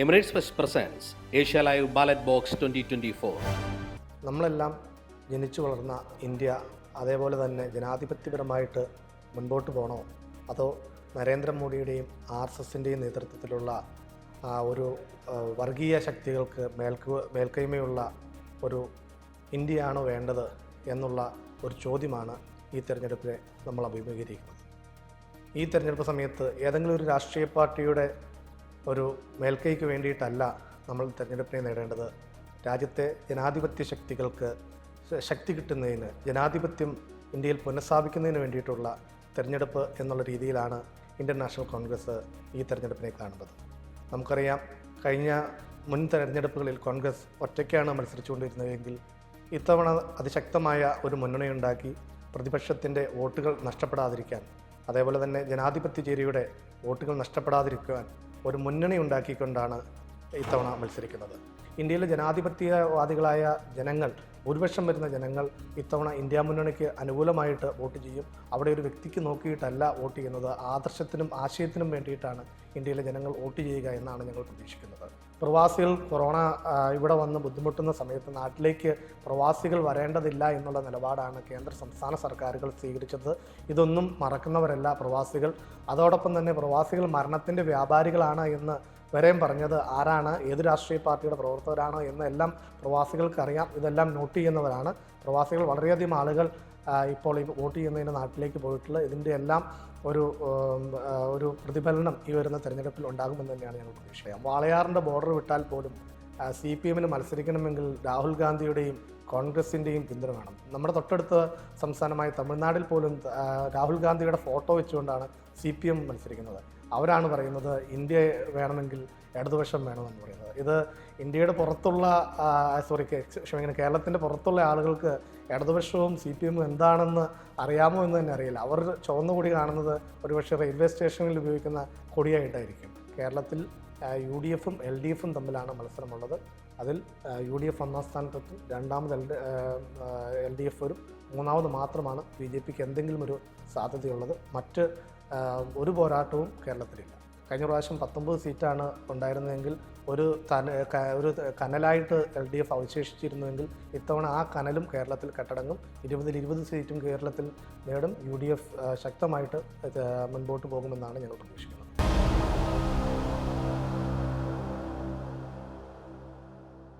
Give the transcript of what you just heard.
Emirates Asia live ballot box twenty Box 2024. നമ്മളെല്ലാം ജനിച്ചു വളർന്ന ഇന്ത്യ അതേപോലെ തന്നെ ജനാധിപത്യപരമായിട്ട് മുൻപോട്ട് പോകണോ അതോ നരേന്ദ്രമോദിയുടെയും ആർ എസ് എസിന്റെയും നേതൃത്വത്തിലുള്ള ഒരു വർഗീയ ശക്തികൾക്ക് മേൽക്ക് മേൽക്കൈമയുള്ള ഒരു ഇന്ത്യയാണോ വേണ്ടത് എന്നുള്ള ഒരു ചോദ്യമാണ് ഈ തെരഞ്ഞെടുപ്പിനെ നമ്മൾ അഭിമുഖീകരിക്കുന്നത് ഈ തെരഞ്ഞെടുപ്പ് സമയത്ത് ഏതെങ്കിലും ഒരു രാഷ്ട്രീയ പാർട്ടിയുടെ ഒരു മേൽക്കൈക്ക് വേണ്ടിയിട്ടല്ല നമ്മൾ തെരഞ്ഞെടുപ്പിനെ നേടേണ്ടത്. രാജ്യത്തെ ജനാധിപത്യ ശക്തികൾക്ക് ശക്തി കിട്ടുന്നതിന് ജനാധിപത്യം ഇന്ത്യയിൽ പുനഃസ്ഥാപിക്കുന്നതിന് വേണ്ടിയിട്ടുള്ള തിരഞ്ഞെടുപ്പ് എന്നുള്ള രീതിയിലാണ് ഇന്ത്യൻ നാഷണൽ കോൺഗ്രസ് ഈ തെരഞ്ഞെടുപ്പിനെ കാണുന്നത്. നമുക്കറിയാം കഴിഞ്ഞ മുൻ തെരഞ്ഞെടുപ്പുകളിൽ കോൺഗ്രസ് ഒറ്റയ്ക്കാണ് മത്സരിച്ചുകൊണ്ടിരുന്നതെങ്കിൽ ഇത്തവണ അതിശക്തമായ ഒരു മുന്നണിയുണ്ടാക്കി പ്രതിപക്ഷത്തിന്റെ വോട്ടുകൾ നഷ്ടപ്പെടാതിരിക്കാൻ അതേപോലെ തന്നെ ജനാധിപത്യ ചേരിയുടെ വോട്ടുകൾ നഷ്ടപ്പെടാതിരിക്കുവാൻ ഒരു മുന്നണി ഉണ്ടാക്കിക്കൊണ്ടാണ് ഇത്തവണ മത്സരിക്കുന്നത്. ഇന്ത്യയിലെ ജനാധിപത്യവാദികളായ ജനങ്ങൾ ഭൂരിപക്ഷം വരുന്ന ജനങ്ങൾ ഇത്തവണ ഇന്ത്യ മുന്നണിക്ക് അനുകൂലമായിട്ട് വോട്ട് ചെയ്യും. അവിടെ ഒരു വ്യക്തിക്ക് നോക്കിയിട്ടല്ല വോട്ട് ചെയ്യുന്നത്. ആദർശത്തിനും ആശയത്തിനും വേണ്ടിയിട്ടാണ് ഇന്ത്യയിലെ ജനങ്ങൾ വോട്ട് ചെയ്യുക എന്നാണ് ഞങ്ങൾ പ്രതീക്ഷിക്കുന്നത്. പ്രവാസികൾ കൊറോണ ഇവിടെ വന്ന് ബുദ്ധിമുട്ടുന്ന സമയത്ത് നാട്ടിലേക്ക് പ്രവാസികൾ വരേണ്ടതില്ല എന്നുള്ള നിലപാടാണ് കേന്ദ്ര സംസ്ഥാന സർക്കാരുകൾ സ്വീകരിച്ചത്. ഇതൊന്നും മറക്കുന്നവരല്ല പ്രവാസികൾ. അതോടൊപ്പം തന്നെ പ്രവാസികൾ മരണത്തിന്റെ വ്യാപാരികളാണ് എന്ന് വരെയും പറഞ്ഞത് ആരാണ് ഏത് രാഷ്ട്രീയ പാർട്ടിയുടെ പ്രവർത്തകരാണ് എന്നെല്ലാം പ്രവാസികൾക്കറിയാം. ഇതെല്ലാം നോട്ട് ചെയ്യുന്നവരാണ്. പ്രവാസികൾ വളരെയധികം ആളുകൾ ഇപ്പോൾ ഈ വോട്ട് ചെയ്യുന്നതിന് നാട്ടിലേക്ക് പോയിട്ടുള്ള ഇതിന്റെ എല്ലാം ഒരു ഒരു പ്രതിഫലനം ഈ വരുന്ന തെരഞ്ഞെടുപ്പിൽ ഉണ്ടാകുമെന്ന് തന്നെയാണ് ഞങ്ങൾ പ്രതീക്ഷിക്കുക. വാളയാറിന്റെ ബോർഡർ വിട്ടാൽ പോലും സി പി എമ്മിന് മത്സരിക്കണമെങ്കിൽ രാഹുൽ ഗാന്ധിയുടെയും കോൺഗ്രസിന്റെയും പിന്തുണ വേണം. നമ്മുടെ തൊട്ടടുത്ത സംസ്ഥാനമായ തമിഴ്നാട്ടിൽ പോലും രാഹുൽ ഗാന്ധിയുടെ ഫോട്ടോ വെച്ചുകൊണ്ടാണ് സി പി എം മത്സരിക്കുന്നത്. അവരാണ് പറയുന്നത് ഇന്ത്യ വേണമെങ്കിൽ ഇടതുപക്ഷം വേണമെന്ന് പറയുന്നത്. ഇത് ഇന്ത്യയുടെ പുറത്തുള്ള സോറി ക്ഷമിക്കണം കേരളത്തിന്റെ പുറത്തുള്ള ആളുകൾക്ക് ഇടതുപക്ഷവും സി പി എമ്മും എന്താണെന്ന് അറിയാമോ എന്ന് തന്നെ അറിയില്ല. അവർ ചുവന്ന കൊടി കാണുന്നത് ഒരുപക്ഷെ റെയിൽവേ സ്റ്റേഷനിൽ ഉപയോഗിക്കുന്ന കൊടിയായിട്ടായിരിക്കും. കേരളത്തിൽ യു ഡി എഫും എൽ ഡി എഫും തമ്മിലാണ് മത്സരമുള്ളത്. അതിൽ യു ഡി എഫ് ഒന്നാം സ്ഥാനത്തെത്തും രണ്ടാമത് എൽ എൽ ഡി എഫ് വരും. മൂന്നാമത് മാത്രമാണ് ബി ജെ പിക്ക് എന്തെങ്കിലും ഒരു സാധ്യതയുള്ളത്. മറ്റ് ഒരു പോരാട്ടവും കേരളത്തിലില്ല. കഴിഞ്ഞ പ്രാവശ്യം പത്തൊമ്പത് സീറ്റാണ് ഉണ്ടായിരുന്നതെങ്കിൽ ഒരു തന ഒരു കനലായിട്ട് എൽ ഡി എഫ് അവശേഷിച്ചിരുന്നുവെങ്കിൽ ഇത്തവണ ആ കനലും കേരളത്തിൽ കെട്ടടങ്ങും. ഇരുപതിൽ ഇരുപത് സീറ്റും കേരളത്തിൽ നേടും. യു ഡി എഫ് ശക്തമായിട്ട് മുൻപോട്ട് പോകുമെന്നാണ് ഞങ്ങൾ പ്രതീക്ഷിക്കുന്നത്.